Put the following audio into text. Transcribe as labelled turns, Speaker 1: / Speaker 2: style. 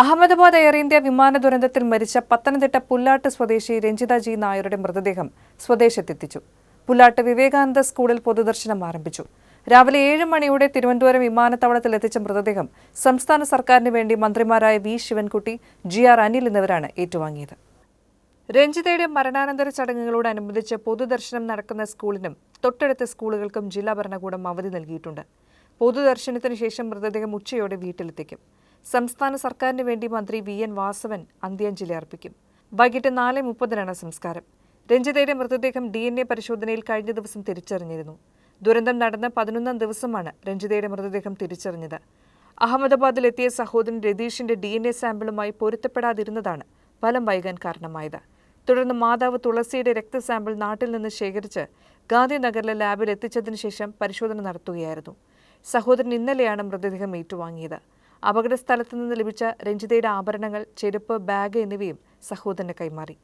Speaker 1: Ahmedabad air India വിമാന ദുരന്തത്തിൽ മരിച്ച പത്തനംതിട്ട പുല്ലാട്ട് സ്വദേശി രഞ്ജിത ജി നായരുടെ മൃതദേഹം സ്വദേശത്തെത്തിച്ചു. പുല്ലാട്ട് വിവേകാനന്ദ സ്കൂളിൽ പൊതുദർശനം ആരംഭിച്ചു. രാവിലെ ഏഴ് മണിയോടെ തിരുവനന്തപുരം വിമാനത്താവളത്തിൽ എത്തിച്ച മൃതദേഹം സംസ്ഥാന സർക്കാരിന് വേണ്ടി മന്ത്രിമാരായ V Sivankutty G R Anil എന്നിവരാണ് ഏറ്റുവാങ്ങിയത്. രഞ്ജിതയുടെ മരണാനന്തര ചടങ്ങുകളോടനുബന്ധിച്ച് പൊതുദർശനം നടക്കുന്ന സ്കൂളിനും തൊട്ടടുത്ത സ്കൂളുകൾക്കും ജില്ലാ ഭരണകൂടം അവധി നൽകിയിട്ടുണ്ട്. പൊതുദർശനത്തിന് ശേഷം മൃതദേഹം ഉച്ചയോടെ വീട്ടിലെത്തിക്കും. സംസ്ഥാന സർക്കാരിന് വേണ്ടി മന്ത്രി വി എൻ വാസവൻ അന്ത്യാഞ്ജലി അർപ്പിക്കും. വൈകിട്ട് നാല് മുപ്പതിനാണ് സംസ്കാരം. രഞ്ജിതയുടെ മൃതദേഹം ഡി എൻ എ പരിശോധനയിൽ കഴിഞ്ഞ ദിവസം തിരിച്ചറിഞ്ഞിരുന്നു. ദുരന്തം നടന്ന പതിനൊന്നാം ദിവസമാണ് രഞ്ജിതയുടെ മൃതദേഹം തിരിച്ചറിഞ്ഞത്. അഹമ്മദാബാദിലെത്തിയ സഹോദരൻ രതീഷിന്റെ ഡി എൻ എ സാമ്പിളുമായി പൊരുത്തപ്പെടാതിരുന്നതാണ് ഫലം വൈകാൻ കാരണമായത്. തുടർന്ന് മാതാവ് തുളസിയുടെ രക്തസാമ്പിൾ നാട്ടിൽ നിന്ന് ശേഖരിച്ച് ഗാന്ധിനഗറിലെ ലാബിൽ എത്തിച്ചതിനു ശേഷം പരിശോധന നടത്തുകയായിരുന്നു. സഹോദരൻ ഇന്നലെയാണ് മൃതദേഹം ഏറ്റുവാങ്ങിയത്. അപകട സ്ഥലത്ത് നിന്ന് ലഭിച്ച രഞ്ജിതയുടെ ആഭരണങ്ങൾ ചെരുപ്പ് ബാഗ് എന്നിവയും സഹോദരന് കൈമാറി.